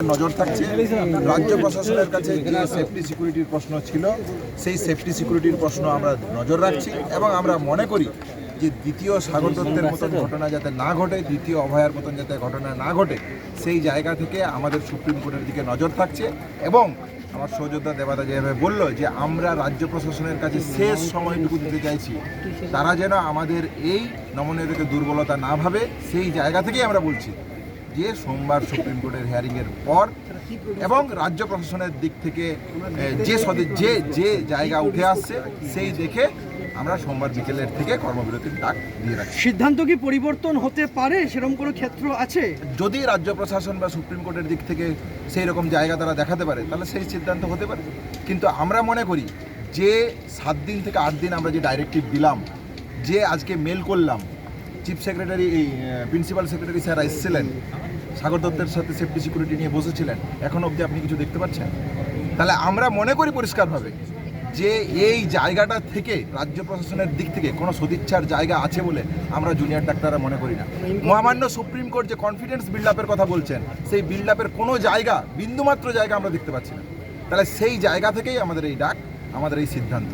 নজর থাকছে। রাজ্য প্রশাসনের কাছে যে সেফটি সিকিউরিটির প্রশ্ন ছিল, সেই সেফটি সিকিউরিটির প্রশ্ন আমরা নজর রাখছি এবং আমরা মনে করি যে দ্বিতীয় সাগর দত্তের মতন ঘটনা যাতে না ঘটে, দ্বিতীয় অভয়ার মতন যাতে ঘটনা না ঘটে, সেই জায়গা থেকে আমাদের সুপ্রিম কোর্টের দিকে নজর থাকছে এবং আমার সৌযোদ্ধা দেবাদা যেভাবে বলল যে আমরা রাজ্য প্রশাসনের কাছে শেষ সময়টুকু দিতে চাইছি। তারা যেন আমাদের এই নমনীয়তাকে দুর্বলতা না ভাবে, সেই জায়গা থেকেই আমরা বলছি। যে সোমবার সুপ্রিম কোর্টের হিয়ারিংয়ের পর এবং রাজ্য প্রশাসনের দিক থেকে যে সদে- যে যে জায়গা উঠে আসছে সেই দেখে আমরা সোমবার বিকেলের থেকে কর্মবিরতির ডাক দিয়ে রাখছি সিদ্ধান্ত কি পরিবর্তন হতে পারে? সেরকম কোনো ক্ষেত্র আছে? যদি রাজ্য প্রশাসন বা সুপ্রিম কোর্টের দিক থেকে সেই রকম জায়গা তারা দেখাতে পারে তাহলে সেই সিদ্ধান্ত হতে পারে। কিন্তু আমরা মনে করি যে সাত দিন থেকে আট দিন আমরা যে ডাইরেক্টিভ দিলাম যে আজকে মেল করলাম chief secretary principal secretary sir এসেছিলেন। সাগর দত্তের সাথে সেফটি সিকিউরিটি নিয়ে বসেছিলেন। এখন অবধি আপনি কিছু দেখতে পাচ্ছেন? তাহলে আমরা মনে করি পরিষ্কারভাবে যে এই জায়গাটা থেকে রাজ্য প্রশাসনের দিক থেকে কোনো সদিচ্ছার জায়গা আছে বলে আমরা জুনিয়র ডাক্তাররা মনে করি না। মহামান্য সুপ্রিম কোর্ট যে কনফিডেন্স বিল্ড আপের কথা বলছেন, সেই বিল্ড আপের কোনো জায়গা, বিন্দুমাত্র জায়গা আমরা দেখতে পাচ্ছি না। তাহলে সেই জায়গা থেকেই আমাদের এই ডাক, আমাদের এই সিদ্ধান্ত।